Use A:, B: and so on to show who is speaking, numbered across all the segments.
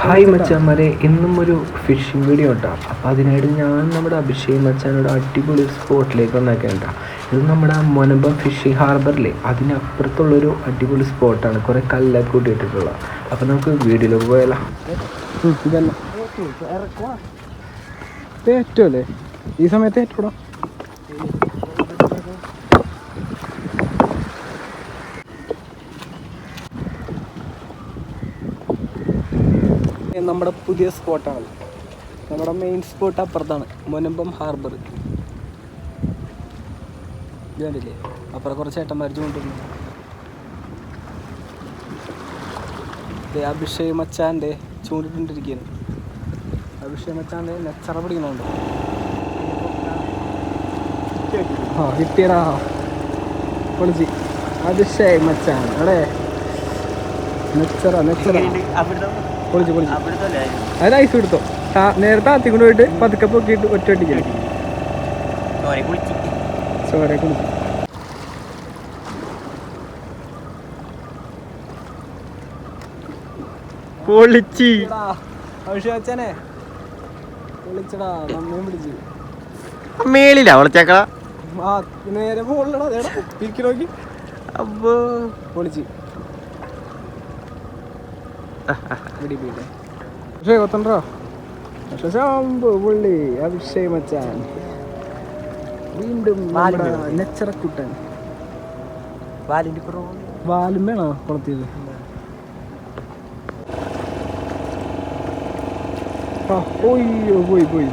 A: Hi മച്ചാന്മാരെ ഇന്നും ഒരു phishing video ഉണ്ടാവും അപ്പോൾ അതിനായിട്ട് ഞാൻ നമ്മുടെ അഭിഷേക് മച്ചാനോട് അടിപൊളി ഒരു സ്പോട്ടിലേക്ക് വന്നേക്കേണ്ട ഇത് നമ്മുടെ മൊനമ്പം ഫിഷിംഗ് ഹാർബറിലെ അതിനപ്പുറത്തുള്ളൊരു അടിപൊളി സ്പോട്ടാണ് കുറേ കല്ലൊക്കെ കൂട്ടിയിട്ടിട്ടുള്ള. അപ്പോൾ നമുക്ക് വീഡിയോയിലേക്ക് പോയാലോ.
B: ഈ സമയത്ത് ഏറ്റൂടാ നമ്മുടെ പുതിയ സ്പോട്ടാണ്. നമ്മുടെ മെയിൻ സ്പോട്ട് അപ്പുറത്താണ്. മുനമ്പം ഹാർബർ ഇത് അപ്പുറം കുറച്ച് ഏട്ടന്മാർ ചൂണ്ടിട്ടുണ്ട്. അഭിഷേക് മച്ചാന്റെ ചൂണ്ടിട്ടുണ്ടിരിക്കുകയാണ്. അഭിഷേക് മച്ചാന്റെ നെച്ചറ പിടിക്കുന്നുണ്ട്. ആ കിട്ടിയടാ. പൊളിച്ച്. അഭിഷേക് മച്ചാൻ അടേ നെച്ചറ നെച്ചറ. പൊളിച്ച് പൊളിച്ച്.
C: അതിൽ
B: അത് ഐസ് എടുത്തോ? നേരത്തെ ആത്തി കൊണ്ട് പോയിട്ട് പതുക്കെ പൊക്കിയിട്ട് ഒറ്റ ഒട്ടിക്കണം
C: ചോര കുളിച്ചു. പൊളിച്ച്.
B: അഭിഷേക് മച്ചാനെ പൊളിച്ചടാ നമ്മയും പിടിച്ച്
C: വിളിച്ചേക്കള
B: നേരെ
C: അപ്പോ
B: പൊളിച്ച് പിടി പിടി പക്ഷേ കൊത്തണ്ടോ പക്ഷേ ശാമ്പു പുള്ളി അഭിഷേക് മച്ചാൻ വീണ്ടും നെച്ചറക്കുട്ടൻ വാലും വേണോ കുളത്തിയത് ആ പോയി പോയി പോയി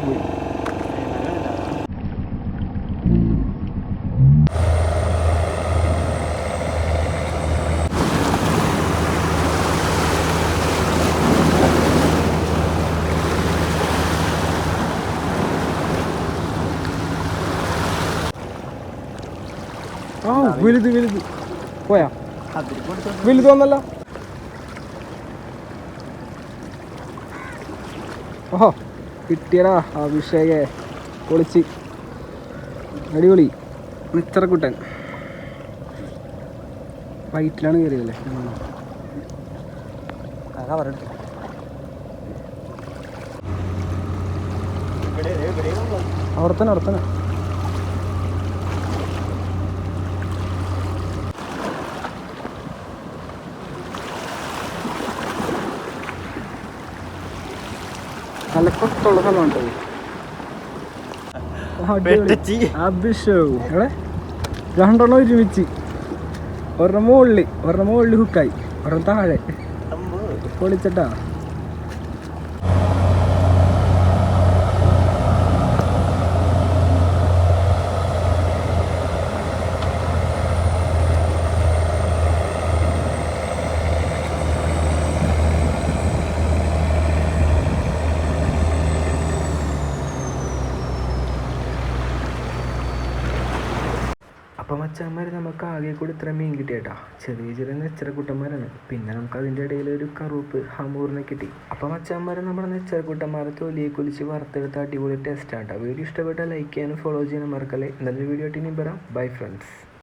B: ആ വലുത് വലുത്. പോയാ? വലുത് വന്നല്ല. ഓഹോ കിട്ടിയടാ അഭിഷേകെ. പൊളിച്ച്. അടിപൊളി. നിച്ചറക്കുട്ടൻ വൈറ്റിലാണ് കയറിയതല്ലേ? അവിടെ തന്നെ അവിടെ തന്നെ. നല്ല കൊത്തുള്ള സ്ഥലമുണ്ട്
C: വെട്ടിച്ച്.
B: അഭിഷേക് എവിടെ? രണ്ടെണ്ണം ഒരുമിച്ച്. ഒരെണ്ണം മുകളിൽ ഒരെണ്ണം മുകളിൽ ഹുക്കായി ഒരെണ്ണം താഴെ. പൊളിച്ചട്ടാ
A: അപ്പോൾ മച്ചാന്മാർ നമുക്ക് ആകെ കൂടി ഇത്ര മീൻ കിട്ടിയേട്ടാ. ചെറിയ ചെറിയ നെച്ചറ കുട്ടന്മാരാണ്. പിന്നെ നമുക്ക് അതിന്റെ ഇടയിൽ ഒരു കറുപ്പ് ഹമൂറിനെ കിട്ടി. അപ്പോൾ മച്ചാന്മാർ നമ്മുടെ നെച്ചറ കുട്ടന്മാരെ തൊലിയെ കുലിച്ച് വറുത്തെടുത്ത് അടിപൊളി ടേസ്റ്റാണ് ആട്ടോ. വീഡിയോ ഇഷ്ടപ്പെട്ടാൽ ലൈക്ക് ചെയ്യാനും ഫോളോ ചെയ്യാനും മറക്കല്ലേ. നല്ലൊരു വീഡിയോ ആയിട്ട് ഇനി ബൈ ഫ്രണ്ട്സ്